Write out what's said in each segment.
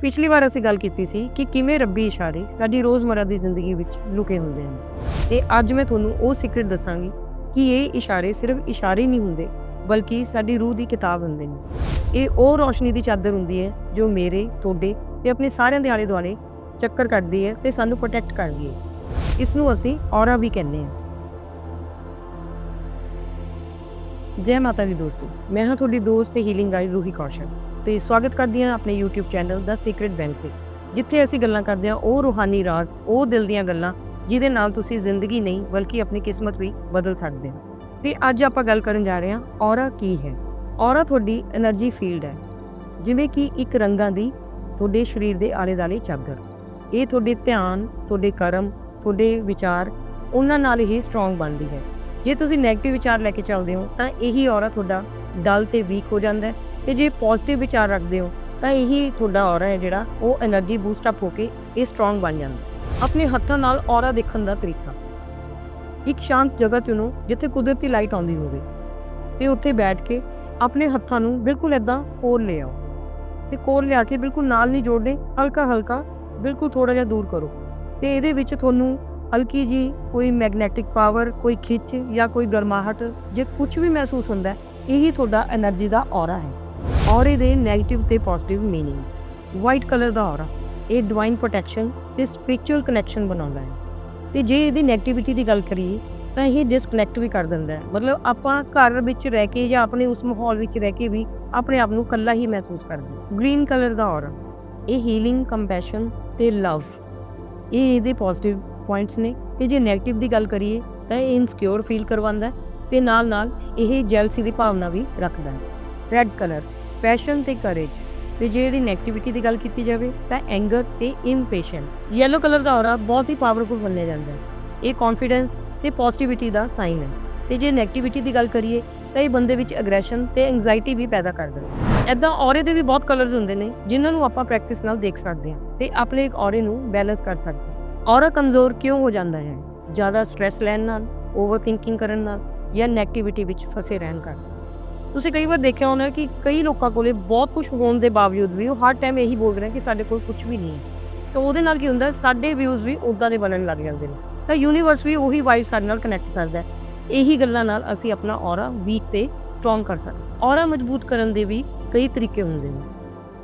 ਪਿਛਲੀ ਵਾਰ ਅਸੀਂ ਗੱਲ ਕੀਤੀ ਸੀ ਕਿ ਕਿਵੇਂ ਰੱਬੀ ਇਸ਼ਾਰੇ ਸਾਡੀ ਰੋਜ਼ਮਰਾ ਦੀ ਜ਼ਿੰਦਗੀ ਵਿੱਚ ਲੁਕੇ ਹੁੰਦੇ ਹਨ। ਤੇ ਅੱਜ ਮੈਂ ਤੁਹਾਨੂੰ ਉਹ ਸੀਕ੍ਰੇਟ ਦੱਸਾਂਗੀ ਕਿ ਇਹ ਇਸ਼ਾਰੇ ਸਿਰਫ ਇਸ਼ਾਰੇ ਨਹੀਂ ਹੁੰਦੇ, ਬਲਕਿ ਸਾਡੀ ਰੂਹ ਦੀ ਕਿਤਾਬ ਹੁੰਦੇ ਨੇ। ਇਹ ਉਹ ਰੋਸ਼ਨੀ ਦੀ ਚਾਦਰ ਹੁੰਦੀ ਹੈ ਜੋ ਮੇਰੇ, ਤੁਹਾਡੇ ਤੇ ਆਪਣੇ ਸਾਰਿਆਂ ਦੇ ਆਲੇ ਦੁਆਲੇ ਚੱਕਰ ਕੱਢਦੀ ਹੈ ਤੇ ਸਾਨੂੰ ਪ੍ਰੋਟੈਕਟ ਕਰਦੀ ਹੈ। ਇਸ ਨੂੰ ਅਸੀਂ ਔਰਾ ਵੀ ਕਹਿੰਦੇ ਹਾਂ। ਜੈ ਮਾਤਾ ਦੀ ਦੋਸਤੋ। ਮੈਂ ਹਾਂ ਤੁਹਾਡੀ ਦੋਸਤ ਤੇ ਹੀਲਿੰਗ ਗਾਈਡ ਰੂਹੀ ਕੌਸ਼ਲ। ਤੇ ਸਵਾਗਤ ਕਰਦੀ ਹਾਂ ਆਪਣੇ YouTube ਚੈਨਲ ਦਾ ਸੀਕ੍ਰੀਟ ਬੈਂਕ ਤੇ, ਜਿੱਥੇ ਅਸੀਂ ਗੱਲਾਂ ਕਰਦੇ ਹਾਂ ਉਹ ਰੂਹਾਨੀ ਰਾਜ਼, ਉਹ ਦਿਲ ਦੀਆਂ ਗੱਲਾਂ, ਜਿਹਦੇ ਨਾਲ ਤੁਸੀਂ ਜ਼ਿੰਦਗੀ ਨਹੀਂ, ਬਲਕਿ ਆਪਣੀ ਕਿਸਮਤ ਵੀ ਬਦਲ ਸਕਦੇ ਹੋ। ਤੇ ਅੱਜ ਆਪਾਂ ਗੱਲ ਕਰਨ ਜਾ ਰਹੇ ਹਾਂ, ਔਰਾ ਕੀ ਹੈ? ਔਰਾ ਤੁਹਾਡੀ એનર્ਜੀ ਫੀਲਡ ਹੈ, ਜਿਵੇਂ ਕਿ ਇੱਕ ਰੰਗਾਂ ਦੀ ਤੁਹਾਡੇ ਸਰੀਰ ਦੇ ਆਲੇ-ਦਾਲੇ ਚਾਦਰ। ਇਹ ਤੁਹਾਡੇ ਧਿਆਨ, ਤੁਹਾਡੇ ਕਰਮ, ਤੁਹਾਡੇ ਵਿਚਾਰ, ਉਹਨਾਂ ਨਾਲ ਹੀ ਸਟਰੋਂਗ ਬਣਦੀ ਹੈ। ਜੇ ਤੁਸੀਂ ਨੈਗੇਟਿਵ ਵਿਚਾਰ ਲੈ ਕੇ ਚੱਲਦੇ ਹੋ, ਤਾਂ ਇਹੀ ਔਰਾ ਤੁਹਾਡਾ ਦਲ ਤੇ ਵੀਕ ਹੋ ਜਾਂਦਾ ਹੈ ਤੇ ਜੇ ਪੋਜ਼ਿਟਿਵ ਵਿਚਾਰ ਰੱਖਦੇ ਹੋ, ਤਾਂ ਇਹੀ ਤੁਹਾਡਾ ਔਰਾ ਹੈ ਜਿਹੜਾ, ਉਹ એનર્ਜੀ ਬੂਸਟ ਅਪ ਹੋ ਕੇ ਇਹ ਸਟਰੋਂਗ ਬਣ ਜਾਂਦਾ। ਆਪਣੇ ਹੱਥਾਂ ਨਾਲ ਔਰਾ ਦੇਖਣ ਦਾ ਤਰੀਕਾ। ਇੱਕ ਸ਼ਾਂਤ ਜਗ੍ਹਾ ਚੁਣੋ, ਜਿੱਥੇ ਕੁਦਰਤੀ ਲਾਈਟ ਆਉਂਦੀ ਹੋਵੇ। ਤੇ ਉੱਥੇ ਬੈਠ ਕੇ ਆਪਣੇ ਹੱਥਾਂ ਨੂੰ ਬਿਲਕੁਲ ਇਦਾਂ ਕੋਲ ਲੈ ਆਓ। ਤੇ ਕੋਲ ਲਿਆ ਕੇ ਬਿਲਕੁਲ ਨਾਲ ਨਹੀਂ ਜੋੜਨੇ ਹਲਕਾ ਹਲਕਾ ਬਿਲਕੁਲ ਥੋੜਾ ਜਿਹਾ ਦੂਰ ਕਰੋ। ਤੇ ਇਹਦੇ ਵਿੱਚ ਤੁਹਾਨੂੰ ਹਲਕੀ ਜੀ ਕੋਈ ਮੈਗਨੈਟਿਕ ਪਾਵਰ ਕੋਈ ਖਿੱਚ ਜਾਂ ਕੋਈ ਗਰਮਾਹਟ, ਜੇ ਕੁਝ ਵੀ ਮਹਿਸੂਸ ਹੁੰਦਾ, ਇਹੀ ਤੁਹਾਡਾ એનર્ਜੀ ਦਾ ਔਰਾ ਹੈ। ਔਰੇ ਦੇ ਨੈਗੇਟਿਵ ਤੇ ਪੋਜ਼ਿਟਿਵ मीनिंग ਵਾਈਟ ਕਲਰ ਦਾ ਔਰਾ, ਇਹ ਡਿਵਾਈਨ ਪ੍ਰੋਟੈਕਸ਼ਨ ਤੇ ਸਪਿਰਚੁਅਲ ਕਨੈਕਸ਼ਨ ਬਣਾਉਂਦਾ ਹੈ। ਤੇ ਜੇ ਇਹਦੀ ਨੈਗੇਟਿਵਿਟੀ ਦੀ ਗੱਲ ਕਰੀਏ, ਤਾਂ ਇਹ ਡਿਸਕਨੈਕਟ ਵੀ ਕਰ ਦਿੰਦਾ ਹੈ। ਮਤਲਬ ਆਪਾਂ ਘਰ ਵਿੱਚ ਰਹਿ ਕੇ ਜਾਂ ਆਪਣੇ ਉਸ ਮਾਹੌਲ ਵਿੱਚ ਰਹਿ ਕੇ ਵੀ ਆਪਣੇ ਆਪ ਨੂੰ ਇਕੱਲਾ ਹੀ ਮਹਿਸੂਸ ਕਰਦੇ ਗ੍ਰੀਨ ਕਲਰ ਦਾ ਔਰਾ, ਇਹ ਹੀਲਿੰਗ ਕੰਪੈਸ਼ਨ ਤੇ ਲਵ ਇਹ ਇਹਦੇ ਪੋਜ਼ਿਟਿਵ ਪੁਆਇੰਟਸ ਨੇ। ਤੇ ਜੇ ਨੈਗੇਟਿਵ ਦੀ ਗੱਲ ਕਰੀਏ, ਤਾਂ ਇਹ ਇਨਸਿਕਿਉਰ ਫੀਲ ਕਰਵਾਉਂਦਾ ਤੇ ਨਾਲ-ਨਾਲ ਇਹ ਜੈਲਸੀ ਦੀ ਭਾਵਨਾ ਵੀ ਰੱਖਦਾ ਹੈ। ਰੈੱਡ ਕਲਰ ਪੈਸ਼ਨ ਤੇ ਕਰੇਜ ਤੇ ਜੇ ਇਹਦੀ 네ਗੇਟਿਵਿਟੀ ਦੀ ਗੱਲ ਕੀਤੀ ਜਾਵੇ ਤਾਂ ਐਂਗਰ ਤੇ ਇੰਪੇਸ਼ੈਂਟ ਯੈਲੋ ਕਲਰ ਦਾ ਔਰਾ ਬਹੁਤ ਹੀ ਪਾਵਰਫੁਲ ਮੰਨਿਆ ਜਾਂਦਾ ਹੈ। ਇਹ ਕੌਨਫੀਡੈਂਸ ਤੇ ਪੋਜ਼ਿਟਿਵਿਟੀ ਦਾ ਸਾਈਨ ਹੈ। ਤੇ ਜੇ ਨੈਗੇਟਿਵਿਟੀ ਦੀ ਗੱਲ ਕਰੀਏ ਤਾਂ ਇਹ ਬੰਦੇ ਵਿੱਚ ਅਗਰੈਸ਼ਨ ਤੇ ਐਂਗਜ਼ਾਇਟੀ ਵੀ ਪੈਦਾ ਕਰਦਾ ਹੈ। ਐਦਾਂ ਔਰੇ ਦੇ ਵੀ ਬਹੁਤ ਕਲਰਸ ਹੁੰਦੇ ਨੇ ਜਿਨ੍ਹਾਂ ਨੂੰ ਆਪਾਂ ਪ੍ਰੈਕਟਿਸ ਨਾਲ ਦੇਖ ਸਕਦੇ ਹਾਂ ਤੇ ਆਪਣੇ ਇੱਕ ਔਰੇ ਨੂੰ ਬੈਲੈਂਸ ਕਰ ਸਕਦੇ ਔਰਾ ਕਮਜ਼ੋਰ ਕਿਉਂ ਹੋ ਜਾਂਦਾ ਹੈ? ਜ਼ਿਆਦਾ ਸਟ्रेस ਲੈਣ ਨਾਲ ਓਵਰ ਥਿੰਕਿੰਗ ਕਰਨ ਨਾਲ ਜਾਂ 네ਗੇਟਿਵਿਟੀ ਵਿੱਚ ਫਸੇ ਰਹਿਣ ਕਰਕੇ ਤੁਸੀਂ ਕਈ ਵਾਰ ਦੇਖਿਆ ਹੋਣਾ ਕਿ ਕਈ ਲੋਕਾਂ ਕੋਲੇ ਬਹੁਤ ਕੁਝ ਹੋਣ ਦੇ ਬਾਵਜੂਦ ਵੀ ਉਹ ਹਰ ਟਾਈਮ ਇਹੀ ਬੋਲ ਨੇ ਕਿ ਸਾਡੇ ਕੋਲ ਕੁਝ ਵੀ ਨਹੀਂ ਹੈ। ਤਾਂ ਉਹਦੇ ਨਾਲ ਕੀ ਹੁੰਦਾ, ਸਾਡੇ ਵਿਊਜ਼ ਵੀ ਉਦਾਂ ਦੇ ਬਣਨ ਲੱਗ ਜਾਂਦੇ ਨੇ। ਤਾਂ ਯੂਨੀਵਰਸ ਵੀ ਉਹੀ ਵਾਈਬ ਸਾਡੇ ਨਾਲ ਕਨੈਕਟ ਕਰਦਾ ਇਹੀ ਗੱਲਾਂ ਨਾਲ ਅਸੀਂ ਆਪਣਾ ਔਰਾ ਵੀਕ ਤੇ ਸਟਰੋਂਗ ਕਰ ਸਕਦੇ ਔਰਾ ਮਜ਼ਬੂਤ ਕਰਨ ਦੇ ਵੀ ਕਈ ਤਰੀਕੇ ਹੁੰਦੇ ਨੇ।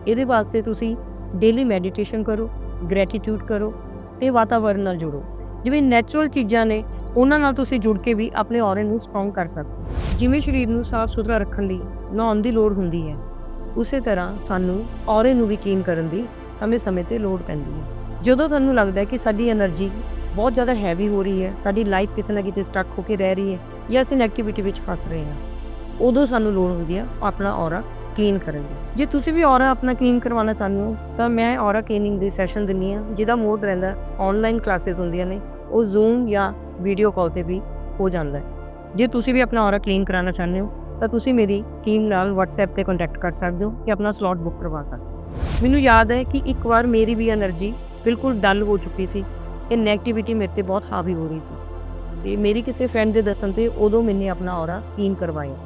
ਇਹਦੇ ਵਾਸਤੇ ਤੁਸੀਂ ਡੇਲੀ ਮੈਡੀਟੇਸ਼ਨ ਕਰੋ ਗ੍ਰੈਟੀਟਿਊਡ ਕਰੋ ਤੇ ਵਾਤਾਵਰਣ ਨਾਲ ਜੁੜੋ। ਜਿਵੇਂ ਨੈਚੁਰਲ ਚੀਜ਼ਾਂ ਨੇ ਉਹਨਾਂ ਨਾਲ ਤੁਸੀਂ ਜੁੜ ਕੇ ਵੀ ਆਪਣੇ ਔਰੇ ਨੂੰ ਸਟਰੋਂਗ ਕਰ ਸਕਦੇ ਹੋ। ਜਿਵੇਂ ਸਰੀਰ ਨੂੰ ਸਾਫ਼ ਸੁਥਰਾ ਰੱਖਣ ਲਈ ਨਹਾਉਣ ਦੀ ਲੋੜ ਹੁੰਦੀ ਹੈ, ਉਸੇ ਤਰ੍ਹਾਂ ਸਾਨੂੰ ਔਰੇ ਨੂੰ ਵੀ ਕੀਨ ਕਰਨ ਦੀ ਸਮੇਂ-ਸਮੇਂ ਤੇ ਲੋੜ ਪੈਂਦੀ ਹੈ। ਜਦੋਂ ਤੁਹਾਨੂੰ ਲੱਗਦਾ ਹੈ ਕਿ ਸਾਡੀ એનર્ਜੀ ਬਹੁਤ ਜ਼ਿਆਦਾ ਹੈਵੀ ਹੋ ਰਹੀ ਹੈ, ਸਾਡੀ ਲਾਈਫ ਕਿਤੇ ਨਾ ਕਿਤੇ ਸਟਕ ਹੋ ਕੇ ਰਹਿ ਰਹੀ ਹੈ ਜਾਂ ਅਸੀਂ ਨੈਗੇਟਿਵਿਟੀ ਵਿੱਚ ਫਸ ਰਹੇ ਹਾਂ, ਉਦੋਂ ਸਾਨੂੰ ਲੋੜ ਹੁੰਦੀ ਹੈ ਆਪਣਾ ਔਰਾ ਕੀਨ ਕਰਨ ਦੀ। ਜੇ ਤੁਸੀਂ ਵੀ ਔਰਾ ਆਪਣਾ ਕੀਨ ਕਰਵਾਉਣਾ ਚਾਹੁੰਦੇ ਹੋ, ਤਾਂ ਮੈਂ ਔਰਾ ਕਲੀਨਿੰਗ ਦੇ ਸੈਸ਼ਨ ਦਿੰਨੀ ਆ ਜਿਹਦਾ ਮੋਡ ਰਹਿੰਦਾ ਆਨਲਾਈਨ ਕਲਾਸਿਸ ਹੁੰਦੀਆਂ ਨੇ, ਉਹ ਜ਼ੂਮ ਜਾਂ ਵੀਡੀਓ ਕਾਲ ਤੇ ਵੀ ਹੋ ਜਾਂਦਾ ਹੈ। ਜੇ ਤੁਸੀਂ ਵੀ ਆਪਣਾ ਔਰਾ ਕਲੀਨ ਕਰਾਉਣਾ ਚਾਹੁੰਦੇ ਹੋ, ਤਾਂ ਤੁਸੀਂ ਮੇਰੀ ਟੀਮ ਨਾਲ WhatsApp ਤੇ ਕੰਟੈਕਟ ਕਰ ਸਕਦੇ ਹੋ ਕਿ ਆਪਣਾ ਸਲੋਟ ਬੁੱਕ ਕਰਵਾ ਸਕਦੇ ਹੋ। ਮੈਨੂੰ ਯਾਦ ਹੈ ਕਿ ਇੱਕ ਵਾਰ ਮੇਰੀ ਵੀ એનર્ਜੀ ਬਿਲਕੁਲ ਡਲ ਹੋ ਚੁੱਕੀ ਸੀ। ਇਹ 네ਗੇਟਿਵਿਟੀ ਮੇਰੇ ਤੇ ਬਹੁਤ ਹਾਵੀ ਹੋ ਰਹੀ ਸੀ। ਤੇ ਮੇਰੀ ਕਿਸੇ ਫਰੈਂਡ ਦੇ ਦੱਸਣ ਤੇ ਉਦੋਂ ਮੈਨੇ ਆਪਣਾ ਔਰਾ ਕਲੀਨ ਕਰਵਾਇਆ।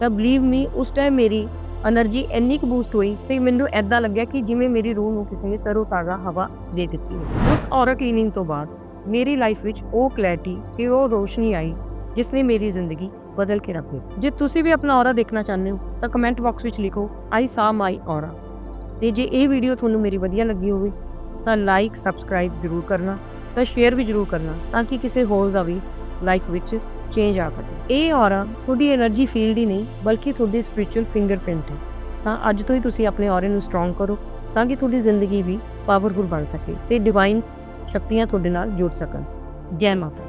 ਤਾਂ ਬਲੀਵ ਮੀ ਉਸ ਟਾਈਮ ਮੇਰੀ એનર્ਜੀ ਇੰਨੀ ਕੁ ਬੂਸਟ ਹੋਈ ਤੇ ਮੈਨੂੰ ਐਦਾਂ ਲੱਗਿਆ ਕਿ ਜਿਵੇਂ ਮੇਰੀ ਰੂਹ ਨੂੰ ਕਿਸੇ ਨੇ ਤਰੋ ਤਾਜ਼ਾ ਹਵਾ ਦੇ ਦਿੱਤੀ ਹੈ ਉਸ ਔਰਾ ਕਲੀਨਿੰਗ ਤੋਂ ਬਾਅਦ ਮੇਰੀ ਲਾਈਫ ਵਿੱਚ ਉਹ ਕਲੈਰਿਟੀ ਤੇ ਉਹ ਰੋਸ਼ਨੀ ਆਈ, ਜਿਸ ਨੇ ਮੇਰੀ ਜ਼ਿੰਦਗੀ ਬਦਲ ਕੇ ਰੱਖ। ਦਿੱਤੀ ਜੇ ਤੁਸੀਂ ਵੀ ਆਪਣਾ ਔਰਾ ਦੇਖਣਾ ਚਾਹੁੰਦੇ ਹੋ, ਤਾਂ ਕਮੈਂਟ ਬਾਕਸ ਵਿੱਚ ਲਿਖੋ ਆਈ ਸਾ ਮਾਈ ਔਰਾ ਤੇ ਜੇ ਇਹ ਵੀਡੀਓ ਤੁਹਾਨੂੰ ਮੇਰੀ ਵਧੀਆ ਲੱਗੀ ਹੋਵੇ, ਤਾਂ ਲਾਈਕ ਸਬਸਕ੍ਰਾਈਬ ਜ਼ਰੂਰ ਕਰਨਾ, ਤਾਂ ਸ਼ੇਅਰ ਵੀ ਜ਼ਰੂਰ ਕਰਨਾ, ਤਾਂ ਕਿ ਕਿਸੇ ਹੋਰ ਦਾ ਵੀ ਲਾਈਫ ਵਿੱਚ ਚੇਂਜ ਆ ਸਕੇ। ਇਹ ਔਰਾ ਤੁਹਾਡੀ એનર્ਜੀ ਫੀਲਡ ਹੀ ਨਹੀਂ, ਬਲਕਿ ਤੁਹਾਡੀ ਸਪਿਰਚੁਅਲ ਫਿੰਗਰਪ੍ਰਿੰਟ ਹੈ। ਤਾਂ ਅੱਜ ਤੋਂ ਹੀ ਤੁਸੀਂ ਆਪਣੇ ਔਰੇ ਨੂੰ ਸਟਰੋਂਗ ਕਰੋ, ਤਾਂ ਕਿ ਤੁਹਾਡੀ ਜ਼ਿੰਦਗੀ ਵੀ ਪਾਵਰਫੁਲ ਬਣ ਸਕੇ ਤੇ ਡਿਵਾਈਨ ਸ਼ਕਤੀਆਂ ਤੁਹਾਡੇ ਨਾਲ ਜੁੜ ਸਕਣ। ਜੈ ਮਾਤਾ